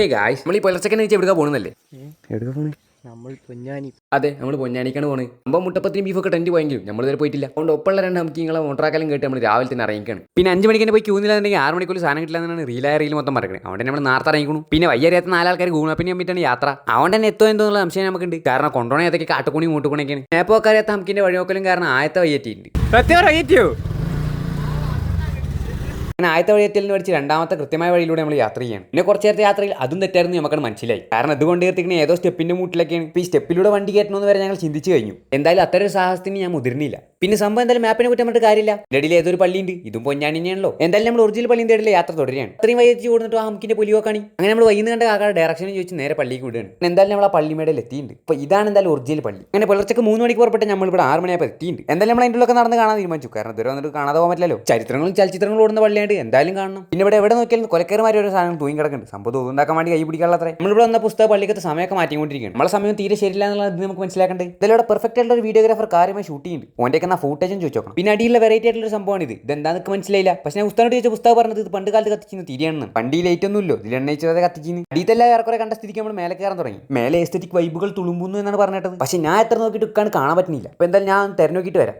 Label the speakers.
Speaker 1: ഏ ഗായ്സ് നമ്മൾ ഈ പുലർച്ചക്കനെ വെച്ച് എവിടെ പോകുന്നല്ലേ
Speaker 2: എവിടെ നമ്മൾ പൊന്നാനി.
Speaker 1: അതെ നമ്മൾ പൊന്നാനിക്കാണ് പോണ്. അമ്പ മുട്ടപ്പത്തിനും ബീഫൊക്കെ ടെന്റ് പോയെങ്കിലും നമ്മൾ ഇതുവരെ പോയിട്ടില്ല. അതുകൊണ്ട് ഒപ്പമുള്ള രണ്ട് നമുക്ക് നിങ്ങളെ മോട്ടറാക്കാലും കേട്ട് നമ്മൾ രാവിലെ തന്നെ ഇറങ്ങിക്കാണ്. പിന്നെ അഞ്ച് മണിക്ക് തന്നെ പോയി ക്യൂ നിലാന്നുണ്ടെങ്കിൽ ആറ് മണിക്കൂർ സാധനം കിട്ടില്ല എന്നാണ് റീലായ റീൽ മൊത്തം മറക്കണേ. അതുകൊണ്ട് നമ്മൾ നേരത്തെ ഇറങ്ങിക്കണു. പിന്നെ വയ്യറിയാത്ത നാലാൾക്കാർ ഗൂഗിൾ ഗൂണപ്പിന് വേണ്ടിയിട്ടാണ് യാത്ര. അതുകൊണ്ട് തന്നെ എത്തോ എന്തോ എന്നുള്ള സംശയം നമുക്കുണ്ട്. കാരണം കൊണ്ടോണേ ഏതൊക്കെ കാട്ടുകൂണി മൂട്ടുകൂണിയൊക്കെയാണ് നേപ്പോക്കാരത്തെ നമുക്കിന്റെ വഴിയോക്കലും കാരണം ആയത്തെ വയ്യറ്റിയിട്ടുണ്ട്
Speaker 2: സത്യം വൈകിയോ
Speaker 1: അങ്ങനെ ആദ്യത്തെ വഴി നിന്ന് പഠിച്ച് രണ്ടാമത്തെ കൃത്യമായ വഴിയിലൂടെ നമ്മൾ യാത്ര ചെയ്യണം. പിന്നെ കുറച്ച് നേരത്തെ യാത്രയിൽ അതും തെറ്റായിരുന്നു നമുക്കത് മനസ്സിലായി. കാരണം ഇതുകൊണ്ട് എത്തിക്കുന്ന ഏതോ സ്റ്റെപ്പിന്റെ മൂട്ടിലൊക്കെയാണ്. ഈ സ്റ്റെപ്പിലൂടെ വണ്ടി കയറ്റണമെന്ന് വരെ ഞങ്ങൾ ചിന്തിച്ചു കഴിഞ്ഞു. എന്തായാലും അത്തരം സാഹസത്തിന് ഞാൻ മുതിർന്നില്ല. പിന്നെ സംഭവം എന്തായാലും മാപ്പിനെ കുറ്റം പറഞ്ഞിട്ട് കാര്യമില്ല. ഡെഡിയിൽ ഏതൊരു പള്ളിയുണ്ട്? ഇതും പൊന്നാനി തന്നെയാണല്ലോ എന്തായാലും നമ്മൾ ഒറിജിനൽ പള്ളിയും ഇടയിൽ യാത്ര തുടരുകയാണ്. അത്രയും വൈകിട്ട് ഓടുന്നിട്ട് ആ നമുക്കിന്റെ പുലിയോക്കാണി അങ്ങനെ നമ്മൾ വൈകുന്നേരം കണ്ട കാക്കാട് ഡയറക്ഷനും ചോദിച്ച് നേരെ പള്ളിക്ക് വിടുകയാണ്. എന്തായാലും നമ്മൾ ആ പള്ളിമേടയിൽ എത്തിയിട്ടുണ്ട്. അപ്പോൾ ഇതാണ് എന്തായാലും ഒറിജിനൽ പള്ളി. അങ്ങനെ പുലർച്ചക്ക് മൂന്ന് മണിക്ക് പുറപ്പെട്ട് നമ്മൾ ഇവിടെ ആറ് മണിയായപ്പോൾ എത്തിയിട്ടുണ്ട്. എന്തായാലും നമ്മൾ അതിന്റെ ഉള്ളൊക്കെ നടന്ന് കാണാൻ തീരുമാനിച്ചു. കാരണം ഇതുവരെ വന്നിട്ട് കാണാതെ പോകാൻ പറ്റില്ലല്ലോ. ചരിത്രങ്ങളും ചലച്ചിത്രങ്ങളും ഓടുന്ന പള്ളിയായിട്ട് എന്തായാലും കാണണം. പിന്നെ ഇവിടെ എവിടെ നോക്കിയാലും കൊലക്കേറുമാരി ഒരു സാധനം തൂങ്ങി കിടക്കുന്നുണ്ട്. സംഭവം തോന്നുണ്ടാക്കാൻ വേണ്ടി കൈ പിടിക്കാനുള്ള അത്രേ. നമ്മളിവിടെ വന്ന പുസ്തക പള്ളിക്കത്തെ സമയമൊക്കെ മാറ്റിക്കൊണ്ടിരിക്കുകയാണ്. നമ്മളെ സമയം തീരെ ശരിയില്ല എന്നുള്ളത് നമുക്ക് മനസ്സിലാക്കേണ്ടത്. ഇതിലൂടെ പെർഫെക്റ്റ് ആയിട്ടുള്ള ഒരു വീഡിയോഗ്രാഫർ കാര്യമായി ഷൂട്ട് ചെയ്യുന്നുണ്ട് ഓന്റെ എന്നാ ഫൂട്ടേജും ചോദിച്ചു നോക്കണം. പിന്നെ അടിയിലുള്ള വെറൈറ്റി ആയിട്ടുള്ള ഒരു സംഭവമാണ് ഇത്. ഇതെന്താ എനിക്ക് മനസ്സിലായില്ല. പക്ഷെ ഞാൻ ഉസ്താനോട് ചോദിച്ച പുസ്തകം പറഞ്ഞത് ഇത് പണ്ട് കാലത്ത് കത്തിച്ചിരുന്ന തിരിയാണ് പണ്ട് ഈ ലൈറ്റ് ഒന്നും ഇല്ലോ. ഇതിൽ എണ്ണയിച്ചത് കത്തിച്ചിന് അടിയിലെല്ലാം ഏറെക്കുറെ കണ്ട സ്ഥിതിക്ക് നമ്മൾ മേലെ കയറാൻ തുടങ്ങി. മേലെ എസ്തറ്റിക് വൈബുകൾ തുളുമ്പുന്നു എന്നാണ് പറഞ്ഞിട്ടത്. പക്ഷെ ഞാൻ എത്ര നോക്കിയിട്ട് കാണാൻ പറ്റുന്നില്ല. അപ്പോൾ എന്തായാലും ഞാൻ തിരഞ്ഞു നോക്കിയിട്ട് വരാം.